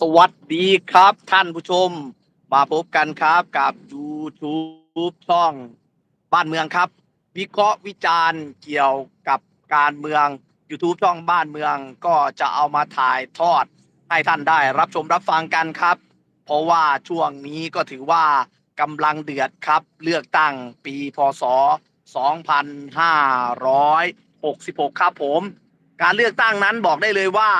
สวัสดีครับท่านผู้ชม มาพบกันครับกับ YouTube ช่องบ้านเมืองครับ วิเคราะห์วิจารณ์เกี่ยวกับการเมือง YouTube ช่องบ้านเมืองก็จะเอามาถ่ายทอด ให้ท่านได้รับชมรับฟังกันครับ เพราะว่าช่วงนี้ก็ถือว่ากำลังเดือดครับ เลือกตั้งปีพศ 2566 ครับผม การเลือกตั้งนั้นบอกได้เลยว่า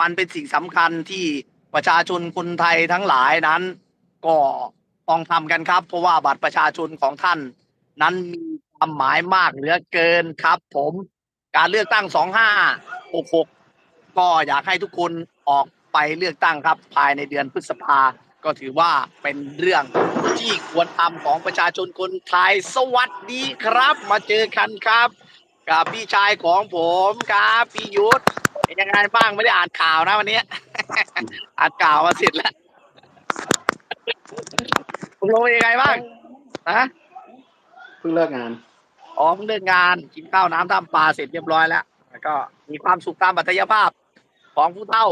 มันเป็นสิ่งสำคัญที่ ประชาชนคนไทยทั้งหลายนั้น ก็ต้องทำกันครับ เพราะว่าบัตรประชาชนของท่าน นั้นมีความหมายมากเหลือเกินครับ ผมการเลือกตั้ง 2566 ก็อยากให้ทุกคนออกไปเลือกตั้งครับ ภายในเดือนพฤษภา ก็ถือว่าเป็นเรื่องที่ควรทำของประชาชนคนไทย สวัสดีครับ มาเจอกันครับ กับพี่ชายของผมครับ พี่ยุทธเป็นยังไงบ้างไม่ได้อ่านข่าวนะวันนี้ อ่านข่าวมาเสร็จแล้วคุณลงเป็นยังไงบ้างนะเพิ่งเลิกงานอ๋อเพิ่งเลิกงานกินข้าวน้ำทำปลาเสร็จเรียบร้อยแล้วแล้วก็มีความสุขตามปัจจัยภาพของผู้เฒ่า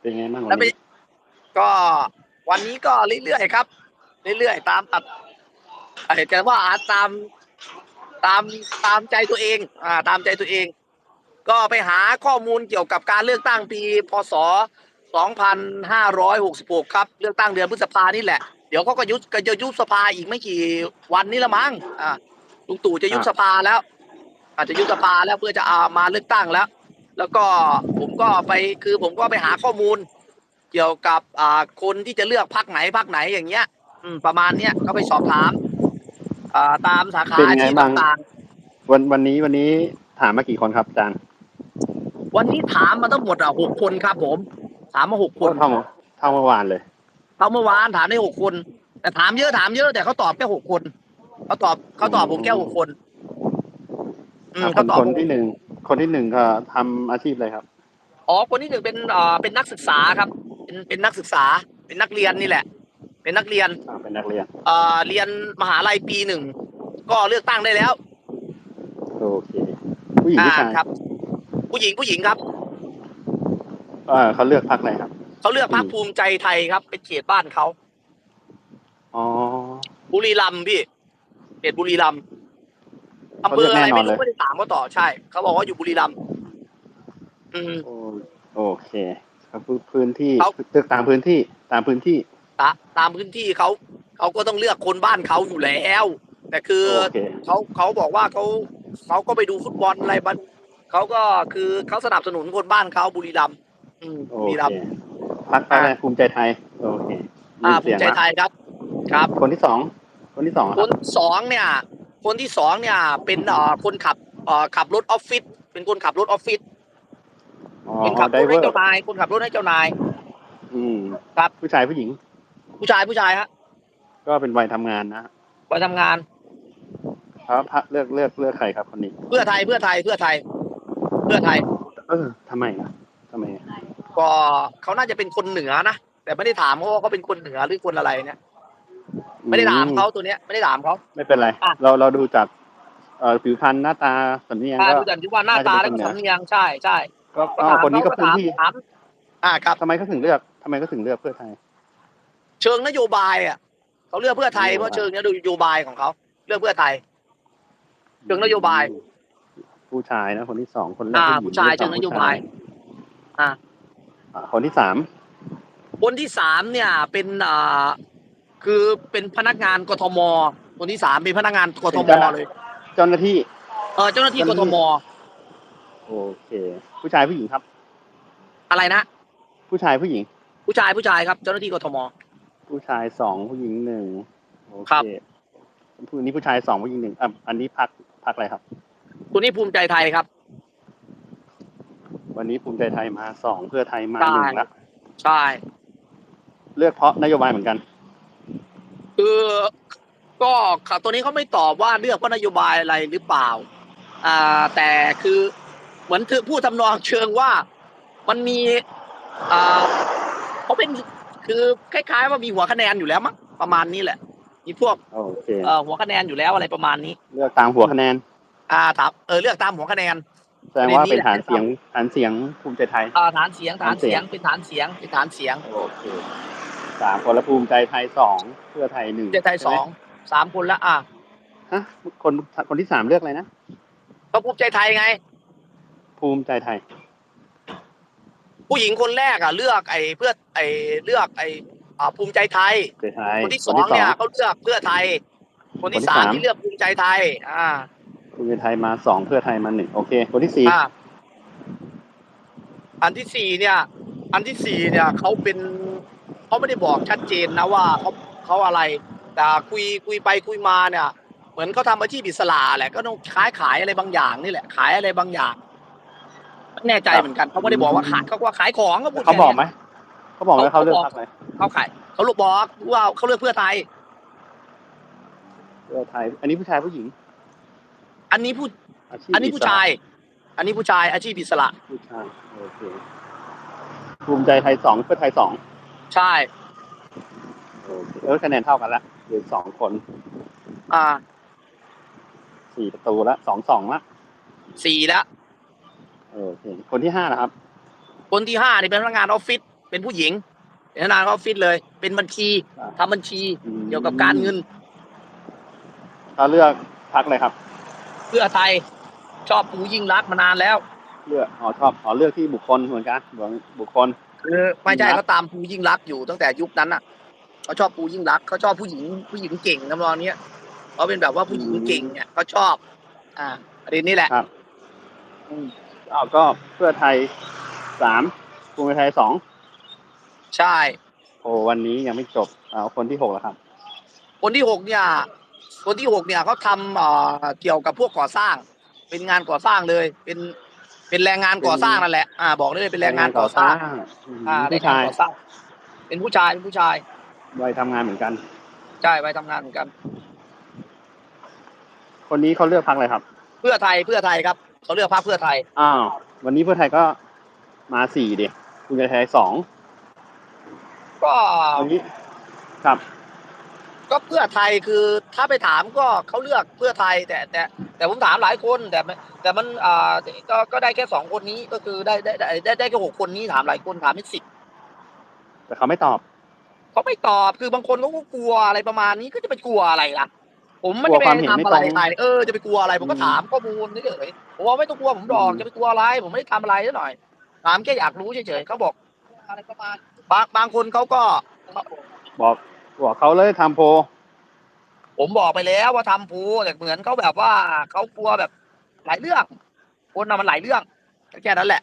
เป็นไงบ้างวัแล้วนไปนี้ก็วันนี้ก็เรื่อยๆครับ เรื่อยๆตามตัดเอ่อจะว่าตาม ตามตามใจตัวเองอ่าตามใจตัวเอง ก็ไปหาข้อมูลเกี่ยวกับการเลือกตั้งปีพศ 2566 ครับ เลือกตั้งเดือนพฤษภานี่แหละ เดี๋ยวเขาก็ยุบก็จะยุบสภาอีกไม่กี่วันนี้ละมั้งอ่าลุงตู่จะยุบสภาแล้ว อาจจะยุบสภาแล้วเพื่อจะเอามาเลือกตั้งแล้ว แล้วก็ผมก็ไปคือผมก็ไปหาข้อมูล เกี่ยวกับอ่าคนที่จะเลือกพักไหนพักไหนอย่างเงี้ย อืมประมาณเนี้ยก็ไปสอบถาม อ่าตามสาขาเป็นอาไงชีพบ้าง ต่างวันวันนี้วันนี้ถามมากี่คนครับอาจารย์ๆวันนี้ถามมาทั้งหมดอะหกคนครับผม ถามมาหกคนเท่าเท่าเมื่อวานเลย เขาเมื่อวานถามได้หกคน แต่ถามเยอะถามเยอะแต่เขาตอบแค่หกคนเขาตอบเขาตอบผมแค่หกคน อืมอะคเขานตอบคนผมที่หนึ่งคนที่หนึ่งก็ทำอาชีพอะไรครับ อ๋อคนที่หนึ่งเป็นอ่าเป็นนักศึกษาครับ เป็นเป็นนักศึกษา เป็นนักเรียนนี่แหละ เป็นนักเรียนอ่าเป็นนักเรียนเอ่อเรียนมหาลัยปีหนึ่งก็เลือกตั้งได้แล้ว โอเคผู้หญิงผู้ชายอ่าครับ ผู้หญิงผู้หญิงครับเออเขาเลือกพักอะไรครับ เขาเลือกพรรคอืมภูมิใจไทยครับ เป็นเขตบ้านเขาอ๋อ บุรีรัมย์พี่เขตบุรีรัมย์อำเภออะไรไม่รู้ไม่ได้ถามเขาต่อใช่เขาบอกว่าอยู่บุรีรัมย์อืม โอโอเคครับพื้นพื้นที่เขา เลือกตามพื้นที่ตามพื้นที่ ตาตามพื้นที่เขาเขาก็ต้องเลือกคนบ้านเขาอยู่แล้ว แต่คือโอเคเขาเขาบอกว่าเขาเขาก็ไปดูฟุตบอลอะไรบ้างเขาก็คือเขาสนับสนุนคนบ้านเขาบุรีรัมย์อืมโอบุรีเครัมย์พักอะไรภูมิใจไทยโอเคอ่ามีภูเสียมิงใจละไทยครับ ครับ คนที่สองคนที่สองอะคครันบที่สองเนี่ย คนที่สองเนี่ย เป็นเอ่อคนขับเอ่อขับรถออฟฟิศเป็นคนขับรถออฟฟิศอ๋อเป็นขับไดรถเวอให้ร์เจ้านายคนขับรถให้เจ้านาย อืมครับผู้ชายผู้หญิง ผู้ชายผู้ชายฮะก็เป็นวัยทำงานนะไปทำงาน ครับพระเลือกเลือกเลือกใครครับคนนี้ เพื่อไทยเพื่อไทยเพื่อไทย เพื่อไทย เออทำไมอะทำไมอะก็เขาน่าจะเป็นคนเหนือนะแต่ไม่ได้ถามเขาว่าเขาเป็นคนเหนือหรือคนอะไรเนี่ย ไม่ได้ถามเขาตัวเนี้ยไม่ได้ถามเขา ไม่เป็นไร อะ เราเราดูจากเอ่อผิวพรรณหน้าตาสำเนียงอ่าก็ดูจากที่ว่าหน้าตาและก็สำเนียงใช่ใช่ก็ก็ก็ถามคนนี้ก็เขาพื้นถามที่ถามอ่าครับทำไมเขาถึงเลือกทำไมเขาถึงเลือกเพื่อไทย เชิงนโยบายอะเขาเลือกเพื่อไทยนโยบายเพราะเชิงนโยบายของเขาเลือกเพื่อไทยเชิงนโยบาย ผู้ชายนะคนที่สองคนแรกอ่า ผู้หญิงผู้ชายคนที่สองเชิงนโยบายผู้ชอ่าอ่าคนที่สามคนที่สามเนี่ย เป็นอ่าคือเป็นพนักงานกทม คนที่สามเป็นพนักงานกทมเลย เจ้าหน้าที่ เออเจ้าหน้าที่กทมโอเค ผู้ชายผู้หญิงครับ อะไรนะผู้ชายผู้หญิง ผู้ชายผู้ชายครับ เจ้าหน้าที่กทม ผู้ชายสองผู้หญิงหนึ่งโอครัเคบผู้นี้ผู้ชายสองผู้หญิงหนึ่งอะอันนี้พักพักอะไรครับ ตัวนี้ภูมิใจไทยครับ วันนี้ภูมิใจไทยมาสองเพื่อไทยมาใช่หนึ่งละใช่เลือกเพราะนโยบายเหมือนกัน คือก็ตัวนี้เขาไม่ตอบว่าเลือกเพราะนโยบายอะไรหรือเปล่า อ่า แต่คือเหมือนถือผู้ทำนองเชิงว่ามันมี อ่าเขาเป็น คือคล้ายๆว่ามีหัวคะแนนอยู่แล้วมั้งประมาณนี้แหละ มีพวกโอเคเอ่อหัวคะแนนอยู่แล้วอะไรประมาณนี้ เลือกตามหัวคะแนน อ่าถามเออเลือกตามหัวคะแนน แสดงว่าเป็นฐานเสียงฐานเสียงภูมิใจไทย อ่าฐานเสียงฐานเสียงฐานเสียงเป็นฐานเสียงเป็นฐานเสียงโอเคสามคนละภูมิใจไทยสองเพื่อไทยหนึ่งภูมิใจไทยสองสามคนละอะฮะคนคนที่สามเลือกอะไรนะก็ภูมิใจไทยไง ภูมิใจไทย ผู้หญิงคนแรกอะเลือกไอ้เพื่อไอ้เลือกไอ้อ่าภูมิใจไทยภูมิใจไทยคนที่สองเนี่ยเขาเลือกเพื่อไทย คนที่คนที่สามสามที่เลือกภูมิใจไทย อ่าภูมิใจไทยมาสองเพื่อไทยมาหนึ่งโอเค คนที่สี่อ่าอันที่สี่เนี่ย อันที่สี่เนี่ยเขาเป็นเขาไม่ได้บอกชัดเจนนะว่าเขาเขาอะไร แต่คุยคุยไปคุยมาเนี่ย เหมือนเขาทำอาชีพอิสระแหละก็ต้องขายขายอะไรบางอย่างนี่แหละ ขายอะไรบางอย่าง ไม่แน่ใจเหมือนกันเขาไม่ได้บอกว่าขายเขาว่าขายของก็พูดเขาแค่บอกนี้ยไหมเขาบอกไหมเขาเลือกพรรคไหนเขาขายเขาลูกบอกว่าเขาเลือกเพื่อไทย เพื่อไทย อันนี้ผู้ชายผู้หญิง อันนี้ผู้อาชีพอันนี้ผู้ชาย อันนี้ผู้ชายอาชีพอิสระผู้ชายโอเคภูมิใจไทยสองเพื่อไทยสองใช่โอเคเออคะแนนเท่ากันละเหลือสองคน อ่าสี่ประตูละสองสองละสี่แล้ว โอเคคนที่ห้านะครับ คนที่ห้านี่เป็นพนักงานออฟฟิศเป็นผู้หญิงเป็นพนักงานออฟฟิศเลย เป็นบัญชีอ่า ทำบัญชีเกี่ยวกับการเงินเขาเลือกพักเลยครับ เพื่อไทยชอบปูยิ่งรักษณ์มานานแล้ว เลือกอ๋อชอบอ๋อเลือกที่บุคคลเหมือนกันเหมือนบุคคล คือไม่ใช่ยิ่งรักษณ์เขาตามปูยิ่งรักษณ์อยู่ตั้งแต่ยุคนั้นอะเขาชอบปูยิ่งรักษณ์เขาชอบผู้หญิงผู้หญิงเก่งทำนองเนี้ยเขาเป็นแบบว่าผู้หญิงเก่งเนี่ยเขาชอบ อ่าประเด็นนี้แหละครับอ้าวก็เพื่อไทยสามภูมิใจไทยสองใช่ โอ้วันนี้ยังไม่จบเอาคนที่หกแล้วครับ คนที่หกเนี่ย คนที่หกเนี่ยเขาทำเอ่อเกี่ยวกับพวกก่อสร้าง เป็นงานก่อสร้างเลย เป็นเป็นแรงงานก่อสร้างนั่นแหละ อ่า บอกได้เลยเป็นแรงงานก่อสร้างอืมอ่าแรงผู้งานชายก่อสร้าง เป็นผู้ชายเป็นผู้ชาย วัยทำงานเหมือนกัน ใช่ไปทำงานเหมือนกัน คนนี้เขาเลือกพักอะไรครับ เพื่อไทยเพื่อไทยครับ เขาเลือกพรรคเพื่อไทย อ้าววันนี้เพื่อไทยก็มาสี่เดียภูมิใจไทยสองก็วันนี้ครับ ก็เพื่อไทยคือถ้าไปถามก็เขาเลือกเพื่อไทย แต่แต่แต่ผมถามหลายคนแต่ไม่แต่มันอ่าก็ก็ได้แค่สองคนนี้ก็คือได้ได้ได้ได้ได้แค่หกคนนี้ถามหลายคนถามไม่สิบแต่เขาไม่ตอบเขาไม่ตอบคือบางคนเขาก็กลัวอะไรประมาณนี้ก็จะไปกลัวอะไรล่ะ ผมไม่ได้กลัวความเห็นไปไม่ทำอะไรตรงใครเออจะไปกลัวอะไรผมก็อืมถามข้อมูลเฉยๆผมว่าไม่ต้องกลัวผมดอกอืมจะไปกลัวอะไร ผมไม่ได้ทำอะไรซะหน่อย ถามแค่อยากรู้เฉยๆเขาบอกอะไรประมาณบางบางคนเขาก็บอกบอกเขาเลยทำโพลผมบอกไปแล้วว่าทำผูแต่เหมือนเขาแบบว่าเขากลัวแบบหลายเรื่อง คนน่ะมันหลายเรื่องแค่นั้นแหละ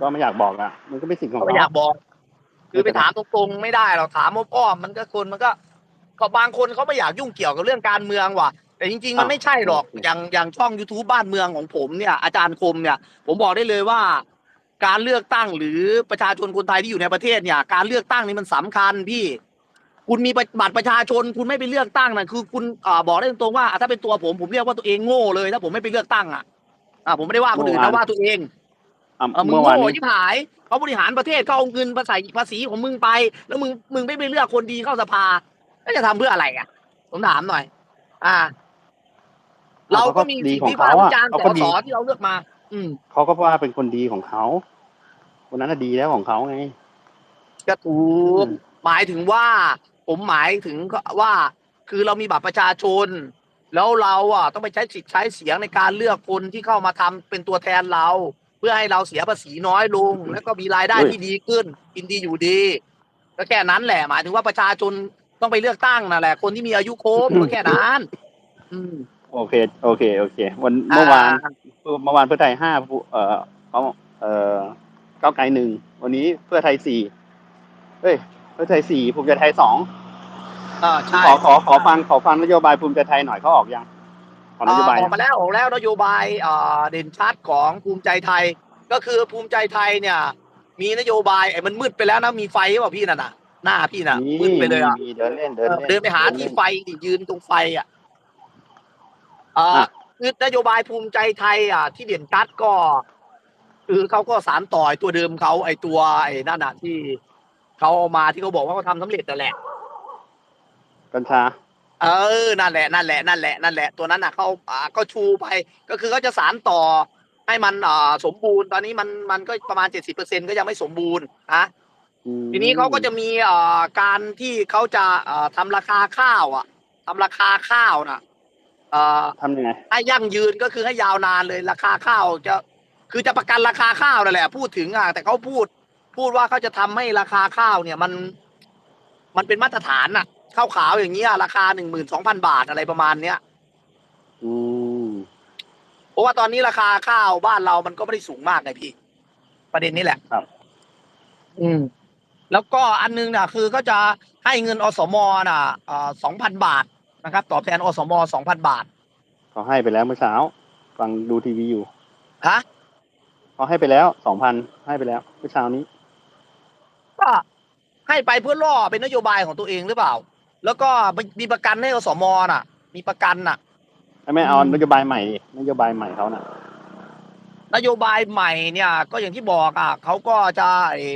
ก็ไม่อยากบอกอะ มันก็เป็นสิ่งของเขาไม่เขาอยากบอก คือไปถามตรงๆไม่ได้หรอกถามอ้อมๆมันก็คนมันก็ ก็บางคนเขาไม่อยากยุ่งเกี่ยวกับเรื่องการเมืองว่ะ แต่จริงๆมันไม่ใช่หรอกอย่างอย่างช่อง youtube บ้านเมืองของผมเนี่ยอาจารย์คมเนี่ย ผมบอกได้เลยว่า การเลือกตั้งหรือประชาชนคนไทยที่อยู่ในประเทศเนี่ย การเลือกตั้งนี่มันสำคัญพี่ คุณมีบัตรประชาชนคุณไม่ไปเลือกตั้งนะคือคุณอ่าบอกได้ตรงๆว่าอะถ้าเป็นตัวผมผมเรียกว่าตัวเองโง่เลยถ้าผมไม่ไปเลือกตั้งอะอ่าผมไม่ได้ว่าคนอื่นนะว่าตัวเองอะเออมึงเมื่อวานโง่นี้ชิบหายเขาบริหารประเทศเขาเอาเงินภาษีภาษีของมึงไป แล้วมึงมึงไม่ไปเลือกคนดีเข้าสภา แล้วจะทำเพื่ออะไรอะ ผมถามหน่อย อ่า เราก็มีดีสิทธิของวิพาเขากษ์วิอะจารณ์เขาสก็ดีสที่เราเลือกมา อืมเขาก็ว่าเป็นคนดีของเขาคนนั้นน่ะดีแล้วของเขาไงก็ถูกอืมหมายถึงว่า ผมหมายถึงก็ว่า คือเรามีบัตรประชาชน แล้วเราอะต้องไปใช้สิทธิ์ใช้เสียงในการเลือกคนที่เข้ามาทำเป็นตัวแทนเรา เพื่อให้เราเสียภาษีน้อยลง แล้วก็มีรายได้ที่ดีขึ้นกินดีอยู่ดีก็แค่นั้นแหละหมายถึงว่าประชาชน ต้องไปเลือกตั้งนั่นแหละ คนที่มีอายุครบก็แค่นั้นอืม โอเค โอเค โอเค วันเมื่อวานเมื่อวานเพื่อไทยห้าผู้เอ่อเขาเอ่อก้าวไกลหนึ่งวันนี้เพื่อไทยสี่เฮ้ย เพื่อไทยสี่ภูมิใจไทยสองอ่าใช่ขอขอขอฟังขอฟังนโยบายภูมิใจไทยหน่อยเขาออกยังขอนโยบายออกมาแล้วออกแล้วนโยบายอ่าเด่นชัดของภูมิใจไทย ก็คือภูมิใจไทยเนี่ย มีนโยบายไอ้มันมืดไปแล้วนะมีไฟหรือเปล่าพี่น่ะนะ หน้าพี่น่ะนี่มืดไปเลยอะมีเดินเล่นเดินเล่นเดินไปหาที่ไฟดิยืนตรงไฟอะอ่าอะคือนโยบายภูมิใจไทยอะ ที่เด่นชัดก็คือเขาก็สารต่อยตัวเดิมเขาไอ้ตัวไอ้นั่นน่ะที่เขาเอามาที่เขาบอกว่าเขาทำสำเร็จแต่นแหละกัญชาเออนั่นแหละนั่นแหละนั่นแหละนั่นแหละตัวนั้นน่ะเขาอ่าก็ชูไป ก็คือเขาจะสารต่อให้มันอ่าสมบูรณ์ตอนนี้มันมันก็ประมาณเจ็ดสิบเปอร์เซ็นก็ยังไม่สมบูรณ์นะอืม ทีนี้เขาก็จะมีเอ่อการที่เขาจะเอ่อทำราคาข้าวอะทำราคาข้าวนะเอ่อทำยังไงให้ยั่งยืนก็คือให้ยาวนานเลยราคาข้าวจะคือจะประกันราคาข้าวนั่นแหละ พูดถึงอะแต่เขาพูด พูดว่าเขาจะทำให้ราคาข้าวเนี่ยมัน มันเป็นมาตรฐานอะข้าวขาวอย่างเงี้ยราคาหนึ่งหมื่นสองพันบาทอะไรประมาณเนี้ยอืมเพราะว่าตอนนี้ราคาข้าวบ้านเรามันก็ไม่ได้สูงมากไงพี่ ประเด็นนี้แหละครับ อืม แล้วก็อันนึงน่ะคือก็จะให้เงินอสมน่ะสองพันบาทนะครับตอบแทนอสมสองพันบาทเขาให้ไปแล้วเมื่อเช้า ฟังดูทีวีอยู่ฮะเขาให้ไปแล้วสองพันให้ไปแล้วเมื่อเช้านี้ ก็ให้ไปเพื่อล่อเป็นนโยบายของตัวเองหรือเปล่า แล้วก็มีประกันให้อสมน่ะ มีประกันน่ะไม่เอาอืมนโยบายใหม่ดินโยบายใหม่เขาน่ะ นโยบายใหม่เนี่ย ก็อย่างที่บอกอะเขาก็จะเอ่อ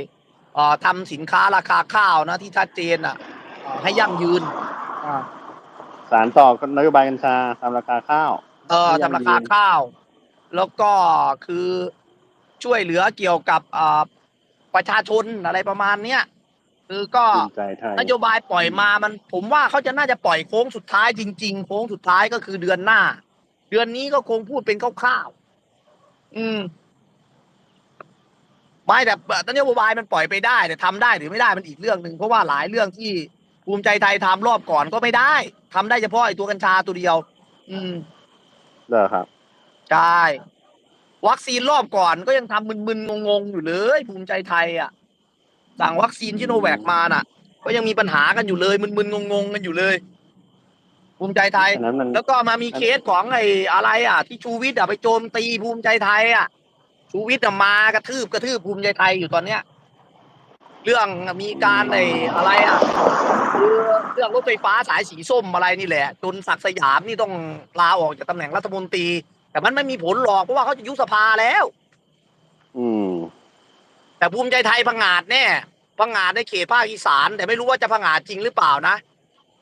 ทำสินค้าราคาข้าวนะที่ชัดเจนอะเอ่อให้ยั่งยืนอ่าสารต่อนโยบายกัญชาทำราคาข้าว เออให้ยั่งทำราคายืนข้าว แล้วก็คือช่วยเหลือเกี่ยวกับอ่าประชาชนอะไรประมาณเนี้ยคือก็ภูมิใจไทยนโยบายปล่อยมามัน ผมว่าเขาจะน่าจะปล่อยโค้งสุดท้ายจริง ๆ โค้งสุดท้ายก็คือเดือนหน้า เดือนนี้ก็คงพูดเป็นคร่าวๆอืม ไม่แต่นโยบายมันปล่อยไปได้แต่ทำได้หรือไม่ได้มันอีกเรื่องหนึ่งเพราะว่าหลายเรื่องที่ภูมิใจไทยทำรอบก่อนก็ไม่ได้ทำได้เฉพาะไอ้ตัวกัญชาตัวเดียว อืมเหรอครับใช่วัคซีนรอบก่อนก็ยังทำมึนๆงงๆอยู่เลย ภูมิใจไทยอะสั่งวัคซีนชิโนแวคมาน่ะ ก็ยังมีปัญหากันอยู่เลย มึนๆงงๆกันอยู่เลย ภูมิใจไทยอันนั้นมันแล้วก็มามีเคสของไอ้อะไร อะ ที่ชูวิทย์อะไปโจมตีภูมิใจไทยอะ ชูวิทย์อะมากระทืบกระทืบภูมิใจไทยอยู่ตอนเนี้ย เรื่องมีการไอ้อะไรอะคือเรื่องรถไฟฟ้าสายสีส้มอะไรนี่แหละจนศักดิ์สยามนี่ต้องลาออกจากตำแหน่งรัฐมนตรี แต่มันไม่มีผลหรอกเพราะว่าเขาจะยุบสภาแล้ว อืม แต่ภูมิใจไทยพังงาดแน่พังงาดในเขตภาคอีสาน แต่ไม่รู้ว่าจะพังงาดจริงหรือเปล่านะ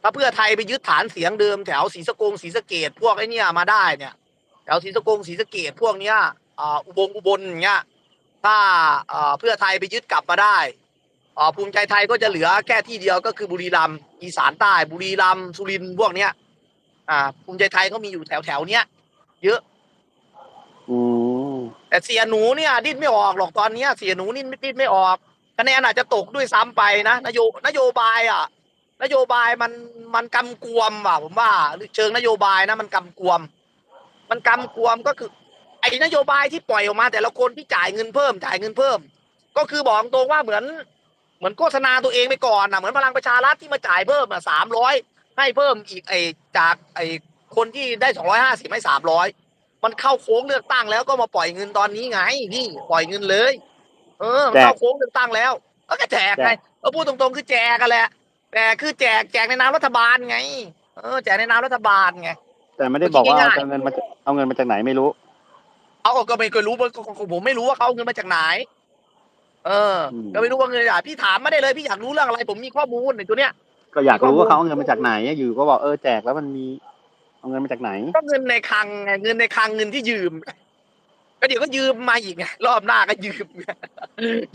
ถ้าเพื่อไทยไปยึดฐานเสียงเดิมแถวศรีสะกงศรีสะเกดพวกไอ้เนี่ยมาได้เนี่ยแถวศรีสะกงศรีสะเกดพวกเนี้ย อ่าอุบลอุบลอย่างเงี้ยถ้าอ่าเพื่อไทยไปยึดกลับมาได้อ่าภูมิใจไทยก็จะเหลือแค่ที่เดียวก็คือบุรีรัมย์อีสานใต้ บุรีรัมย์สุรินทร์พวกเนี้ย อ่า ภูมิใจไทยก็มีอยู่แถวแถวๆเนี้ยเยอะอืมแต่เสียหนูเนี่ย ดิ้นไม่ออกหรอกตอนเนี้ยเสียหนูนี่ดิ้นไม่ออกคะแนนอาจจะตกด้วยซ้ำไปนะนโยนโยบายอะ นโยบายมันมันกำกวมว่ะผมว่าเชิงนโยบายนะ มันกำกวม มันกำกวมก็คือไอ้นโยบายที่ปล่อยออกมา แต่ละคนที่จ่ายเงินเพิ่ม จ่ายเงินเพิ่ม ก็คือบอกตรงว่าเหมือน เหมือนโฆษณาตัวเองไปก่อนนะเหมือนพลังประชารัฐที่มาจ่ายเพิ่มอะสามร้อยให้เพิ่มอีกไอ้จากไอ้คนที่ได้สองร้อยห้าสิบให้สามร้อยมันเข้าโค้งเลือกตั้งแล้วก็มาปล่อยเงินตอนนี้ไงนี่ปล่อยเงินเลย เออมันเข้าโค้งเลือกตั้งแล้วก็แจกไงเออพูดตรงๆคือแจกกันแหละแต่คือแจกแจกในนามรัฐบาลไง เออ แจกในนามรัฐบาลไงแต่ไม่ได้บอกว่าง่ายๆเอาเงินมาจากเอาเงินมาจากไหนไม่รู้ เอาก็ไม่เคยรู้ก็ก็ก็ผมไม่รู้ว่าเขาเอาเงินมาจากไหน เอออมก็ไม่รู้ว่าเงินจากพี่ถามไม่ได้เลยพี่อยากรู้เรื่องอะไร ผมมีข้อมูลในตัวเนี้ย ก็อยากรู้ข้อมูลว่าเขาเอาเงินมาจากไหนอยู่ก็บอกเออแจกแล้วมันมีเอาเงินมาจากไหน ก็เงินในคลังไงเงินในคลังเงินที่ยืมก็เดี๋ยวก็ยืมมาอีกไงรอบหน้าก็ยืมไง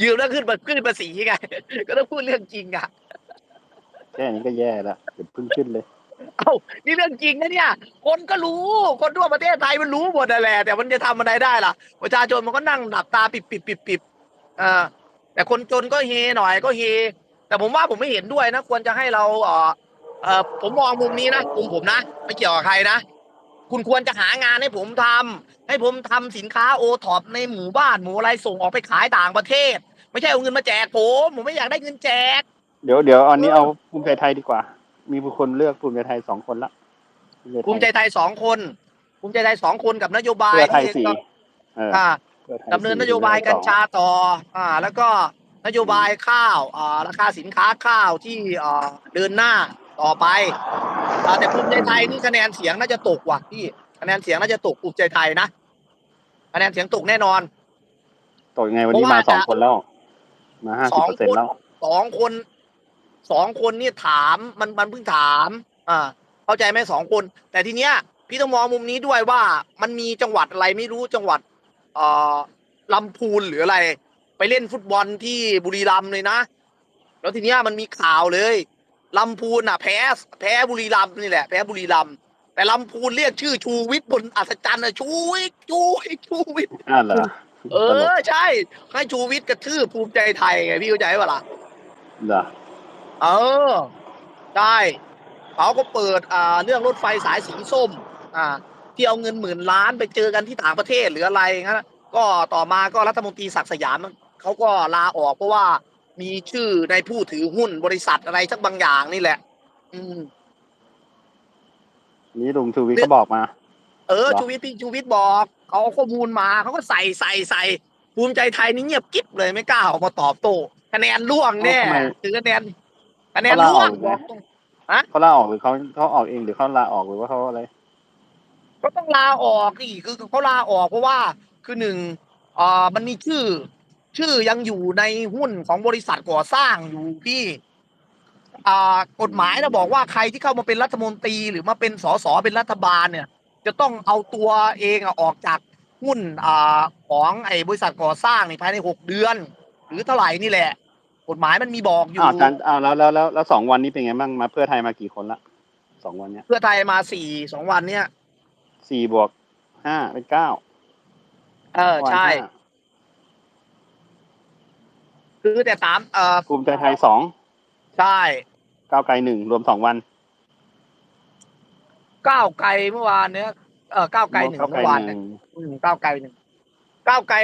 ยืมแล้วขึ้นมาขึ้นภาษีไงก็ต้องพูดเรื่องจริงอะแค่นี้ก็แย่แล้วเดี๋ยวเพิ่งขึ้นเลย เอ้านี่เรื่องจริงนะเนี่ย คนก็รู้ คนทั่วประเทศไทยมันรู้หมดนั่นแหละ แต่มันจะทำอะไรได้ล่ะ ประชาชนมันก็นั่งหลับตาปิบปิบปิบปิบเออแต่คนจนก็เฮหน่อยก็เฮ แต่ผมว่าผมไม่เห็นด้วยนะ ควรจะให้เราเออเออผมมองมุมนี้นะมุมผมนะ ไม่เกี่ยวกับใครนะ คุณควรจะหางานให้ผมทำให้ผมทำสินค้าโอท็อปในหมู่บ้านหมู่อะไรส่งออกไปขายต่างประเทศ ไม่ใช่เอาเงินมาแจกผม ผมไม่อยากได้เงินแจก เดี๋ยวเดี๋ยวอันนี้เออเอาภูมิใจไทยดีกว่า มีบุคคลเลือกภูมิใจไทยสองคนละภูมิใจไทยสองคน ภูมิใจไทยสองคนกับนโยบายเพื่อไทยที่สี่ก็เอออ่าเพื่อไทยดำเนินสี่นโยบายกัญชาสองต่อ อ่า แล้วก็นโยบายข้าวอ่าราคาสินค้าข้าวที่อ่าเดินหน้าต่อไปอ่าแต่ภูมิใจไทยนี่คะแนนเสียงน่าจะตกว่ะพี่คะแนนเสียงน่าจะตกภูมิใจไทยนะคะแนนเสียงตกแน่นอนตกยังไงวันนี้เพราะมาว่าสองคนแล้วมาห้าสสิบองเปอร์เซ็นคต์นแล้วสองคน สองคนนี่ถามมันมันเพิ่งถามอ่าเข้าใจไหมสองคน แต่ทีเนี้ยพี่ต้องมองมุมนี้ด้วยว่ามันมีจังหวัดอะไรไม่รู้จังหวัดเอ่อลำพูนหรืออะไร ไปเล่นฟุตบอลที่บุรีรัมย์เลยนะ แล้วทีเนี้ยมันมีข่าวเลยลำพูนอะแพ้แพ้บุรีรัมย์นี่แหละแพ้บุรีรัมย์แต่ลำพูนเรียกชื่อชูวิทย์บนอัศจรรย์อะชูวิทย์ชูวิทย์ชูวิทย์อ่าเหรอเออ ใช่ ให้ชูวิทย์กระทืบภูมิใจไทยไงพี่เข้าใจปะล่ะเหรอ เออใช่เขาก็เปิดอ่าเรื่องรถไฟสายสีส้ม อ่า ที่เอาเงินหมื่นล้านไปเจอกันที่ต่างประเทศหรืออะไรงั้นนะก็ต่อมาก็รัฐมนตรีศักดิ์สยามเขาก็ลาออกเพราะว่ามีชื่อในผู้ถือหุ้นบริษัทอะไรสักบางอย่างนี่แหละ อืม นี่ลุงชูวิทย์ก็บอกมา เออเหรอชูวิทย์พี่ชูวิทย์บอกเขาเอาข้อมูลมาเขาก็ใส่ใส่ใส่ภูมิใจไทยนี่เงียบกิ๊บเลยไม่กล้าออกมาตอบโต้คะแนนร่วงแน่เอ้าทำไมถือคะแนน คะแนนร่วงเขาลาออกเหรอบอกตรงเขาลาออกหรือเขาเขาออกเองหรือเขาลาออกหรือว่าเขาอะไร ก็ต้องลาออกนี่คือเขาลาออกเพราะว่าคือหนึ่งอ่ามันมีชื่อ ชื่อยังอยู่ในหุ้นของบริษัทก่อสร้างอยู่พี่อ่ากฎหมายนะบอกว่าใครที่เข้ามาเป็นรัฐมนตรีหรือมาเป็นสสเป็นรัฐบาลเนี่ย จะต้องเอาตัวเองอะออกจากหุ้นอ่าของไอ้บริษัทก่อสร้างในภายในหกเดือน หรือเท่าไหร่นี่แหละ กฎหมายมันมีบอกอยู่อ้าวการอ้าวแล้วแล้วแล้วแล้วสองวันนี้เป็นไงบ้างมาเพื่อไทยมากี่คนละสองวันเนี้ย เพื่อไทยมาสี่สองวันเนี่ยสี่บวกห้าเป็นเก้าเออใช่วันห้าคือแต่สามเอ่อภูมิใจไทยสองใช่ก้าวไกลหนึ่งรวมสองวันก้าวไกลเมื่อวานเนี้ยเออก้าวไกลหนึ่งก้าวไกลเมื่อวานหเนี่ยนึ่งอืมก้าวไกลหนึ่งก้าวไกล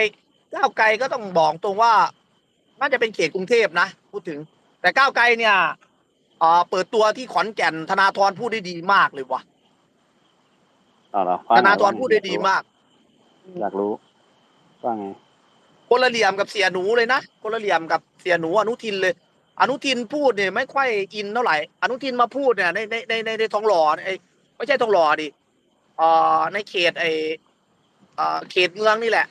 ก้าวไกลก็ต้องบอกตรงว่า น่าจะเป็นเขตกรุงเทพนะ พูดถึง แต่ก้าวไกลเนี่ยเอ่อเปิดตัวที่ขอนแก่นธนาธรพูดได้ดีมากเลยว่ะอ๋อเหรอธนาธรพูดได้ดีมาก อยากรู้ว่าไงคนละเหลี่ยมกับเสียหนูเลยนะคนละเหลี่ยมกับเสียหนูอนุทินเลย อนุทินพูดเนี่ยไม่ค่อยอินเท่าไหร่อนุทินมาพูดเนี่ยในในในในในทองหล่อไอ้ไม่ใช่ทองหล่อดิเอ่อในเขตไอ้เอ่อเขตเมืองนี่แหละ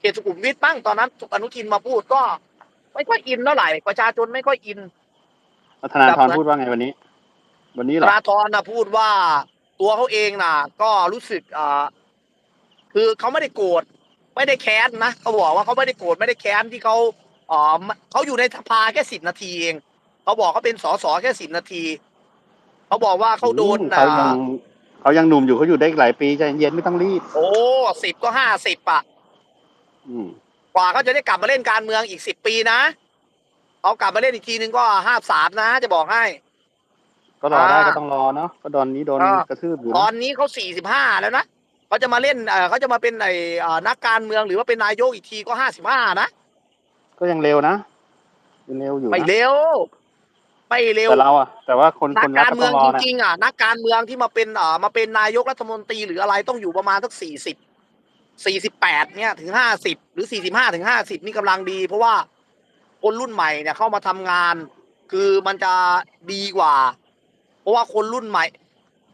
เขตสุขุมวิทบ้างตอนนั้นอนุทินมาพูดก็ ไม่ค่อยอินเท่าไหร่ประชาชนไม่ค่อยอินแล้วธนาธรแบบนั้นพูดว่าไงวันนี้ วันนี้เหธรอนาธรนะพูดว่าตัวเขาเองน่ะ ก็รู้สึกอ่าคือเขาไม่ได้โกรธไม่ได้แค้นนะเขาบอกว่าเขาไม่ได้โกรธไม่ได้แค้นที่เขาอ๋อเขาอยู่ในสภาแค่สิบนาทีเองเขาบอกเขาเป็นสสแค่สิบนาทีเขาบอกว่าเขาโดนอืมเขายังอ่าเขายังหนุ่มอยู่เขาอยู่ได้อีกหลายปีใจเย็นไม่ต้องรีบ โอ้สิบก็ห้าสิบอะอืม กว่าเขาจะได้กลับมาเล่นการเมืองอีกสิบปีนะเขากลับมาเล่นอีกทีนึงก็ห้าสามนะ จะบอกให้ ก็รอได้อ่าก็ต้องรอเนาะก็ตอนนี้โดนอ่ากระทืบอยู่ตอนะนนี้เขาสี่สิบห้าแล้วนะเขาจะมาเล่นเออเขาจะมาเป็นไอ้อ่านักการเมืองหรือว่าเป็นนายกอีกทีก็ห้าสิบห้านะก็ยังเร็วนะยังเร็วอยู่ไม่นะเร็วไม่เร็วแต่เราอะแต่ว่าคนนัคกนรักการก็เมืต้อองงรอจนะริงๆอะนักการเมืองที่มาเป็นอ่ามาเป็นนายกรัฐมนตรีหรืออะไรต้องอยู่ประมาณสักสี่สิบ สี่สิบแปดเนี่ยถึงห้าสิบหรือสี่สิบห้าถึงห้าสิบนี่กำลังดี เพราะว่าคนรุ่นใหม่เนี่ยเข้ามาทำงาน คือมันจะดีกว่า เพราะว่าคนรุ่นใหม่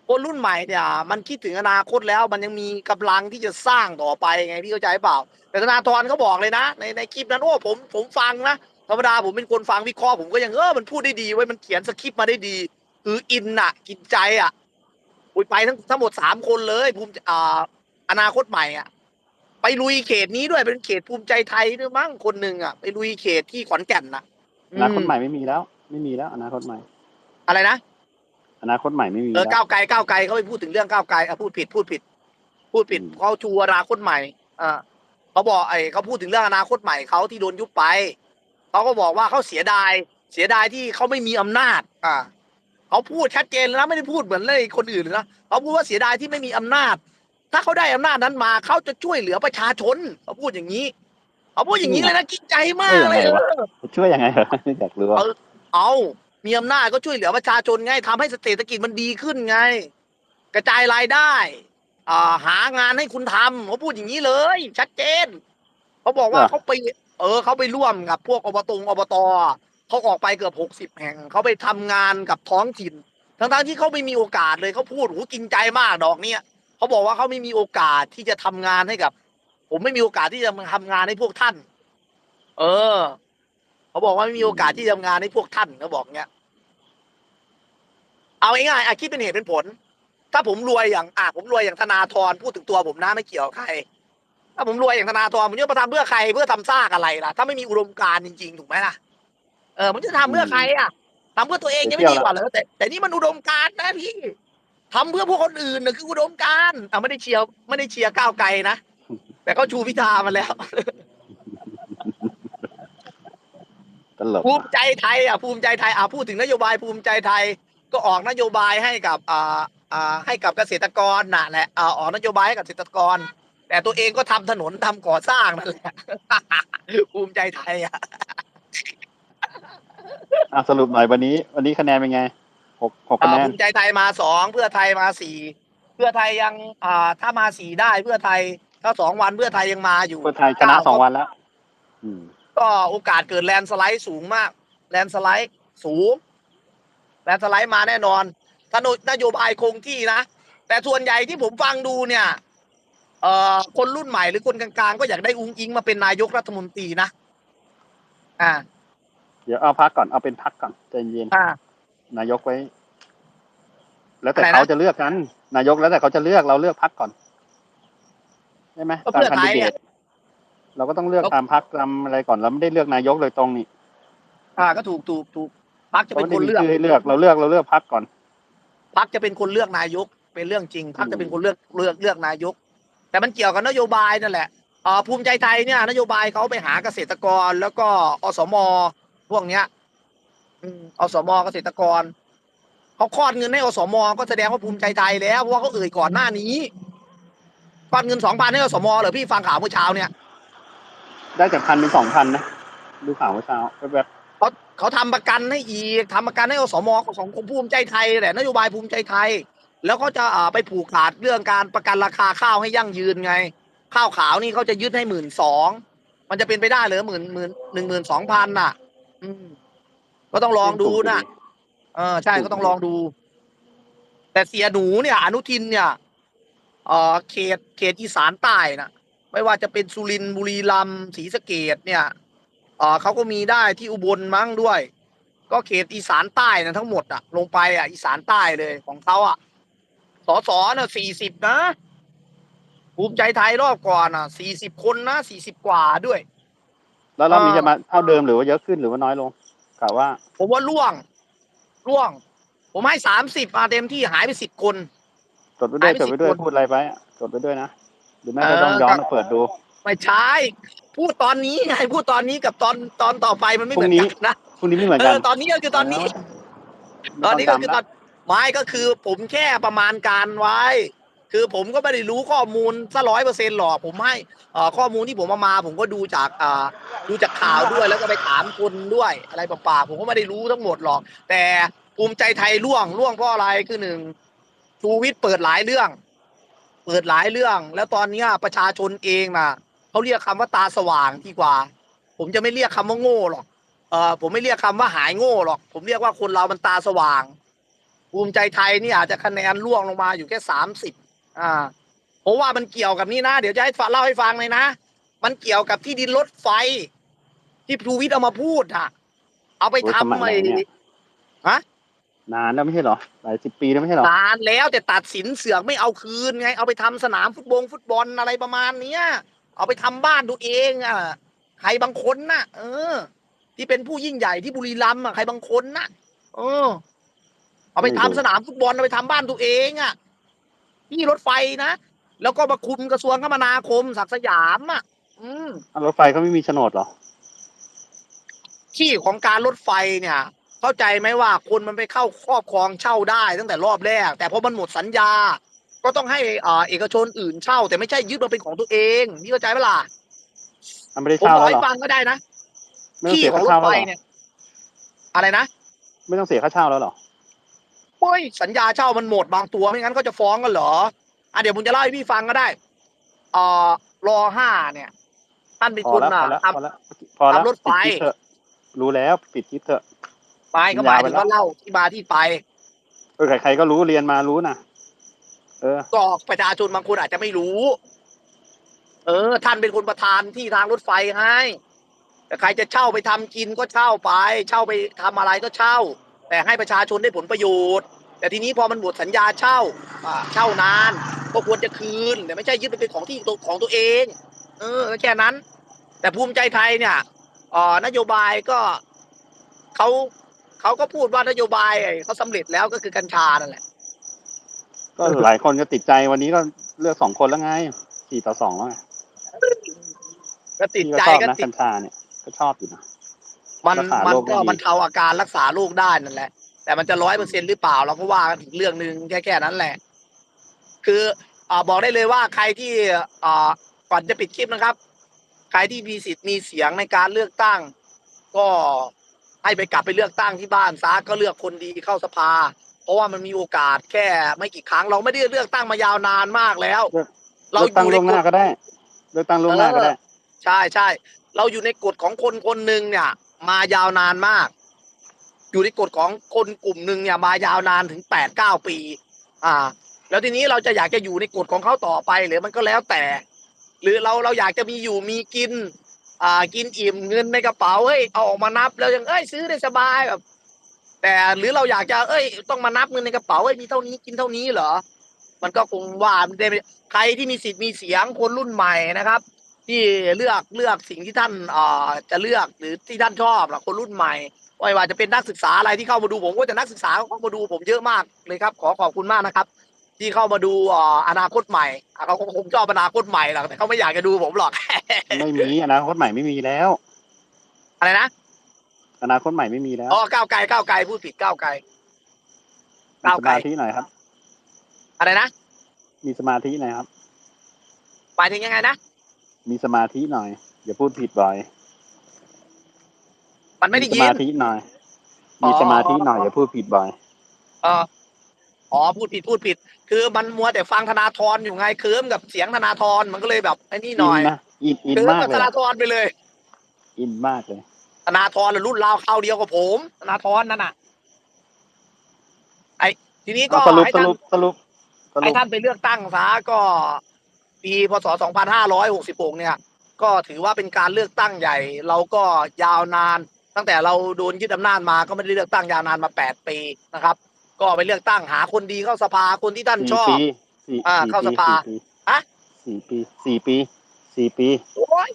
คนรุ่นใหม่เนี่ย มันคิดถึงอนาคตแล้ว มันยังมีกำลังที่จะสร้างต่อไปไงพี่เข้าใจเปล่า แต่ธนาธรเขาบอกเลยนะ ในในคลิปนั้นโอ้ผมผมฟังนะธรรมดาผมเป็นคนฟังวิเคราะห์ผมก็ยังเออมันพูดได้ดีเว้ยมันเขียนสคริปต์มาได้ดี คืออินอะกินใจอะอุยไปทั้งทั้งหมดสามคนเลยภูมิอ่าอนาคตใหม่อะ ไปลุยเขตนี้ด้วยเป็นเขตภูมิใจไทยด้วยมั้งคนหนึ่งอะไปลุยเขตที่ขอนแก่นนะอนาคตอืมใหม่ไม่มีแล้ว ไม่มีแล้วอนาคตใหม่ อะไรนะอนาคตใหม่ไม่มีเอแล้อวก้าวไกลก้าวไกลเขาไปพูดถึงเรื่องก้าวไกลอะพูดผิดพูดผิด พูดผิดอืมเขาชูอนาคตใหม่อ่าเขาบอกไอ้เขาพูดถึงเรื่องอนาคตใหม่เขาที่โดนยุบไปเขาก็บอกว่าเขาเสียดาย เสียดายที่เขาไม่มีอำนาจ อ่าเขาพูดชัดเจนแล้วนะไม่ได้พูดเหมือนเลยคนอื่นเลยนะเขาพูดว่าเสียดายที่ไม่มีอำนาจ ถ้าเขาได้อำนาจนั้นมาเขาจะช่วยเหลือประชาชนเขาพูดอย่างนี้เขาพูดอย่างนี้เลยนะกินใจมากเลยเออช่วยยังไงเหรออยากรู้ว่าเอาเอามีอำนาจก็ช่วยเหลือประชาชนไงทำให้เศรษฐกิจมันดีขึ้นไง กระจายรายได้อ่าหางานให้คุณทำเขาพูดอย่างนี้เลย ชัดเจนเขาบอกว่าเหรอเขาไป เออเขาไปร่วมกับ พวกอบตอบตเขาออกไปเกือบหกสิบแห่งเขาไปทำงานกับท้องถิ่น ทั้งๆที่เขาไม่มีโอกาสเลยเขาพูดหูกินใจมากดอกเนี้ย เขาบอกว่าเขาไม่มีโอกาสที่จะทำงานให้กับ ผมไม่มีโอกาสที่จะมาทำงานให้พวกท่าน เออ เขาบอกว่าไม่มีโอกาสที่จะทำงานให้พวกท่านเขาบอกเนี้ย เอาง่ายๆอะคิดเป็นเหตุเป็นผล ถ้าผมรวยอย่าง อะผมรวยอย่างธนาธรพูดถึงตัวผมนะไม่เกี่ยวใคร ถ้าผมรวยอย่างธนาธรผมจะมาทำเพื่อใครเพื่อทำซากอะไรล่ะ ถ้าไม่มีอุดมการณ์จริงๆถูกไหมล่ะเออมันจะทำเพื่อใครอะทำเพื่อตัวเองยังไม่ดีกว่าเหรอแต่แต่นี่มันอุดมการณ์นะพี่ ทำเพื่อพวกคนอื่นนะคืออุดมการณ์อะไม่ได้เชียร์ไม่ได้เชียร์ก้าวไกลนะแต่ก็ชูพิธามาแล้วตลกภูมิใจไทยอะภูมิใจไทยอะพูดถึงนโยบายภูมิใจไทย ก็ออกนโยบายให้กับอ่าอ่าให้กับเกษตรกรน่ะแหละอ่าออกนโยบายให้กับเกษตรกร แต่ตัวเองก็ทำถนนทำก่อสร้างนั่นแหละภูมิใจไทยอะอะสรุปหน่อยวันนี้ วันนี้คะแนนเป็นไง หกหกคะอ่าแนนภูมิใจไทยมาสองเพื่อไทยมาสี่เพื่อไทยยังอ่าถ้ามาสี่ได้เพื่อไทยถ้าสองวันเพื่อไทยยังมาอยู่ เพื่อไทยชนะสองวันแล้วอืมก็โอกาสเกิดแลนด์สไลด์สูงมาก แลนด์สไลด์สูง แลนด์สไลด์มาแน่นอนถ้านโยบายคงที่นะ แต่ส่วนใหญ่ที่ผมฟังดูเนี่ยเอ่อคนรุ่นใหม่หรือคนกลางๆ ก็อยากได้อุ้งอิงมาเป็นนายกรัฐมนตรีนะอ่า เดี๋ยวเอาพักก่อนเอาเป็นพักก่อนใจเย็นอ่า นายกไว้ แล้วแต่อะไรนะ เขาจะเลือกกัน นายกแล้วแต่เขาจะเลือกเราเลือกพักก่อนใช่ไหมก็ตามเพื่อคันไทดิยเดเนี่ย ตเราก็ต้องเลือกตามพักตามอะไรก่อนเราไม่ได้เลือกนายกเลยตรงนี้อ่าก็ถูกถูกถูกพักจะเขาเป็นไม่ได้คนมีเลือกชื่อให้เลือกเราเลือกเราเลือกพักก่อน พักจะเป็นคนเลือกนายก เป็นเรื่องจริงพักอืมจะเป็นคนเลือกเลือกเลือกนายก แต่มันเกี่ยวกับนโยบายนั่นแหละเอ่อภูมิใจไทยเนี่ย นโยบายเขาไปหาเกษตรกรแล้วก็อสมพวกเนี้ย อืมอสมเกษตรกรเขาคลอดเงินให้อสมก็แสดงว่าภูมิใจไทยแล้วเพราะว่าเขาเอ่ยก่อนหน้านี้คลอดเงินสองพันให้อสมเหรอพี่ฟังข่าวเมื่อเช้าเนี่ย ได้จากพันเป็นสองพันนะดูข่าวเมื่อเช้าแบบเขาเขาทำประกันให้อีกทำประกันให้อสมของของภูมิใจไทยแหละนโยบายภูมิใจไทย แล้วก็จะอ่าไปผูกขาดเรื่องการประกันราคาข้าวให้ยั่งยืนไง ข้าวขาวนี่เขาจะยึดให้หมื่นสองมันจะเป็นไปได้เหรือหมื่นหมื่นหนึ่งหมื่นสองพันน่ะ อืม ก็ต้องลองดูนะเออใช่ก็ต้องลองดู แต่เสียหนูเนี่ย อนุทินเนี่ยเออเขตเขตอีสานใต้นะไม่ว่าจะเป็นสุรินทร์บุรีรัมย์ศรีสะเกดเนี่ยเออเขาก็มีได้ที่อุบลมั้งด้วย ก็เขตอีสานใต้นะทั้งหมดอะลงไปอะอีสานใต้เลยของเขาอะสอสอน่ะสี่สิบนะภูมิใจไทยรอบก่อนอะสี่สิบคนนะสี่สิบกว่าด้วย แล้วรอบนี้เอ่อจะมาเท่าเดิมหรือว่าเยอะขึ้นหรือว่าน้อยลง กะว่า ผมว่าล่วงล่วง ผมให้สามสิบมาเต็มที่หายไปสิบคน จดไปด้วยหายไปจดไปด้วย10คน พูดอะไรไปอะจดไปด้วยนะหรือไม่เอก็อต้องย้อนก็มาเปิดดู ไม่ใช่พูดตอนนี้ไงพูดตอนนี้กับตอนตอนต่อไปมันไม่เหมือนพรุ่งนี้ กันนะพรุ่งนี้ไม่เหมือนเอกันอตอนนี้ก็คือตอนนี้ ตอนนี้ก็คือตอนไม่ก็คือผมแค่ประมาณการไว้ คือผมก็ไม่ได้รู้ข้อมูลซะร้อยเปอร์เซ็นต์หรอกผมให้ข้อมูลที่ผมเอามา ผมก็ดูจากดูจากข่าวด้วยแล้วก็ไปถามคนด้วยอะไรเปล่าๆผมก็ไม่ได้รู้ทั้งหมดหรอก แต่ภูมิใจไทยล่วงล่วงเพราะอะไรคือหนึ่งชูวิทย์เปิดหลายเรื่อง เปิดหลายเรื่อง แล้วตอนนี้ประชาชนเองนะเขาเรียกคำว่าตาสว่างดีกว่า ผมจะไม่เรียกคำว่าโง่หรอกเออผมไม่เรียกคำว่าหายโง่หรอก ผมเรียกว่าคนเรามันตาสว่าง ภูมิใจไทยนี่อาจจะคะแนนล่วงลงมาอยู่แค่สามสิบ อ่าเพราะว่ามันเกี่ยวกับนี่นะ เดี๋ยวจะให้ฟังเล่าให้ฟังเลยนะ มันเกี่ยวกับที่ดินรถไฟ ที่ภูวิทย์เอามาพูดอะเอาไปโอ้ยทำสมัยไอ้ไหนเนี่ยนานแล้วไม่ใช่เหรอ หลายสิบปีแล้วไม่ใช่เหรอ นานแล้วแต่ตัดสินเสือกไม่เอาคืนไง เอาไปทำสนามฟุตบอลฟุตบอลอะไรประมาณเนี้ย เอาไปทำบ้านตัวเองอะใครบางคนน่ะ เออ ที่เป็นผู้ยิ่งใหญ่ที่บุรีรัมย์อะใครบางคนน่ะ เออ เอาไปทำสนามฟุตบอลเอาไปทำบ้านตัวเองอะ ที่รถไฟนะ แล้วก็มาคุมกระทรวงคมนาคมศักดิ์สยามอะ อืมอ้าวรถไฟเขาไม่มีโฉนดเหรอ ที่ของการรถไฟเนี่ย เข้าใจไหมว่าคนมันไปเข้าครอบครองเช่าได้ตั้งแต่รอบแรก แต่พอมันหมดสัญญา ก็ต้องให้อ่าเอกชนอื่นเช่า แต่ไม่ใช่ยึดมาเป็นของตัวเองพี่เข้าใจไหมล่ะมันไม่ได้ผมเช่าบอกแล้วให้เหรอฟังก็ได้นะไม่ต้องที่เสียของค่ารถเช่าไฟแล้วเหรอเนี่ย อะไรนะ ไม่ต้องเสียค่าเช่าแล้วเหรอ โอ้ยสัญญาเช่ามันหมดบางตัวไม่งั้นก็จะฟ้องกันเหรออะเดี๋ยวผมจะเล่าให้พี่ฟังก็ได้เอ่อรอห้าเนี่ยท่านเป็นพอคนแล้วอะพอแล้วทพอแล้วพอแล้วทำรถไฟ ปิดคลิปเถอะรู้แล้วปิดคลิปเถอะำไปก็หมายถึงว่าเล่าที่มาที่ไป เออใครๆก็รู้เรียนมารู้นะเออ ก็ประชาชนบางคนอาจจะไม่รู้ เออ ท่านเป็นคนประธานที่ทางรถไฟให้ แต่ใครจะเช่าไปทำกินก็เช่าไป เช่าไปทำอะไรก็เช่า แต่ให้ประชาชนได้ผลประโยชน์ แต่ทีนี้พอมันหมดสัญญาเช่าอ่าเช่านานก็ควรจะคืน แต่ไม่ใช่ยึดไปเป็นของที่ตัวของตัวเอง เออแค่นั้น แต่ภูมิใจไทยเนี่ยเอ่อนโยบายก็เขาเขาก็พูดว่านโยบายเขาสำเร็จแล้วก็คือกัญชานั่นแหละ ก็หลายคนก็ติดใจวันนี้ก็เลือกสองคนแล้วไงสี่ต่อสองแล้วไงก็ติดพี่ก็ใจชอบก็นะติกัดญชาเนี่ยก็ชอบอยู่นะ มันรักษามันโรคได้ก็ดีบรรเทาอาการรักษาโรคได้นั่นแหละ แต่มันจะร้อยเปอร์เซ็นหรือเปล่า เราก็ว่ากันอีกเรื่องหนึ่งแค่แค่นั้นแหละ คืออ่าบอกได้เลยว่าใครที่อ่าก่อนจะปิดคลิปนะครับ ใครที่มีสิทธิ์มีเสียงในการเลือกตั้ง ก็ให้ไปกลับไปเลือกตั้งที่บ้านซะก็เลือกคนดีเข้าสภา เพราะว่ามันมีโอกาสแค่ไม่กี่ครั้ง เราไม่ได้เลือกตั้งมายาวนานมากแล้ว เราเลือกตั้งอยู่ล่วงหในน้ากฎก็ได้เลือกตั้งล่วงหน้าก็ได้ ใช่ใช่เราอยู่ในกฎของคนคนหนึ่งเนี่ย มายาวนานมาก อยู่ในกฎของคนกลุ่มหนึ่งเนี่ยมายาวนานถึงแปดเก้าปี อ่า แล้วทีนี้เราจะอยากจะอยู่ในกฎของเขาต่อไปหรือมันก็แล้วแต่ หรือเราเราอยากจะมีอยู่มีกิน อ่า กินอิ่มเงินในกระเป๋าเฮ้ยเอาออกมานับแล้วยังเอ้ยซื้อได้สบายแบบแต่หรือเราอยากจะเอ้ย ต้องมานับเงินในกระเป๋าเฮ้ยมีเท่านี้กินเท่านี้เหรอ มันก็คงว่าไม่ได้ใครที่มีสิทธิ์มีเสียงคนรุ่นใหม่นะครับ ที่เลือกเลือกสิ่งที่ท่านเอ่อจะเลือกหรือที่ท่านชอบนะคนรุ่นใหม่ไม่ว่าจะเป็นนักศึกษาอะไรที่เข้ามาดูผมก็จะนักศึกษาเข้ามาดูผมเยอะมากเลยครับ ขอขอบคุณมากนะครับ ที่เข้ามาดูเอ่ออนาคตใหม่อะเขาคงชอบอนาคตใหม่หรอกแต่เขาไม่อยากจะดูผมหรอกไม่มีอนาคตใหม่ไม่มีแล้ว อะไรนะอนาคตใหม่ไม่มีแล้วอ๋อก้าวไกลก้าวไกลพูดผิดก้าวไกลมีก้าวสไกลมาธิหน่อยครับ อะไรนะมีสมาธิหน่อยครับหมายถึงยังไงนะ มีสมาธิหน่อย อย่าพูดผิดบ่อยมันไม่ได้สยิมานธิหน่อย มีสมาธิหน่อยอย่าพูดผิดบ่อย เอออ๋อพูดผิดพูดผิด คือมันมัวแต่ฟังธนาธรอยู่ไงเคิร์มกับเสียงธนาธรมันก็เลยแบบไอ้นี่หอิน่นอยนะอินอินเคิร์มมากกับเลธยนาอะธรไปเลยอินมากเลย ธนาธรรุ่นราวเข้าวเดียวกับผมธนาธรนั่นน่ะ ไอทีนี้ก็เอาสรุปให้สท่านรุปสรุปสรุให้ปท่านไปเลือกตั้งซะก็ ปีพศ 2566 เนี่ย ก็ถือว่าเป็นการเลือกตั้งใหญ่ เราก็ยาวนาน ตั้งแต่เราโดนยึดอำนาจมาก็ไม่ได้เลือกตั้งยาวนานมา 8 ปีนะครับ ก็ไปเลือกตั้งหาคนดีเข้าสภาคนที่ท่านชสี่อบปีสี่อ่าสี่เข้าปีสภาสี่ปีฮะ สี่ปีสี่ปีสี่ปีโอ้ย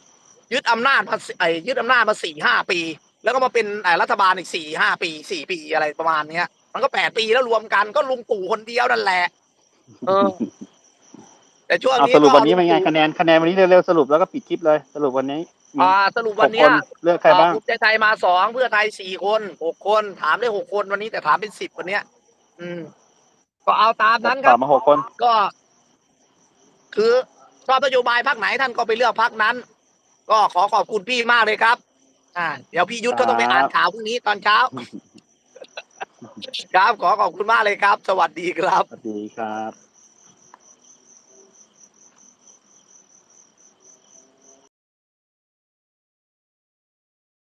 ยึดอำนาจมาไอ้ยึดอำนาจมาสี่ห้าปี แล้วก็มาเป็นไอ้รัฐบาลอีกสี่ห้าปีสี่ปีอะไรประมาณเนี้ย มันก็แปดปีแล้วรวมกันก็ลุงตู่คนเดียวนั่นแหละ เออ แต่ช่วงเอานี้สรุปก็วันนี้เป็นไงลุตู่คะแนนคะแนนวันนี้เร็วๆสรุปแล้วก็ปิดคลิปเลย สรุปวันนี้มีอ่าสรุปหวันกเนี้คยนเลือกใครบ้างภูมิใจไทยมาสองเพื่อไทยสี่คนหกคนถามได้หกคนวันนี้แต่ถามเป็นสิบวันเนี้ย อืม ก็เอาตามนั้นคตรัอบบมาหกคนก็ คือชอบนโยบายพักไหนท่านก็ไปเลือกพักนั้น ก็ขอขอบคุณพี่มากเลยครับ อ่า เดี๋ยวพี่ยุทธก็ต้องไปอ่านข่าวพรุ่งนี้ตอนเช้า ครับขอขอบคุณมากเลยครับ สวัสดีครับ สวัสดีครับ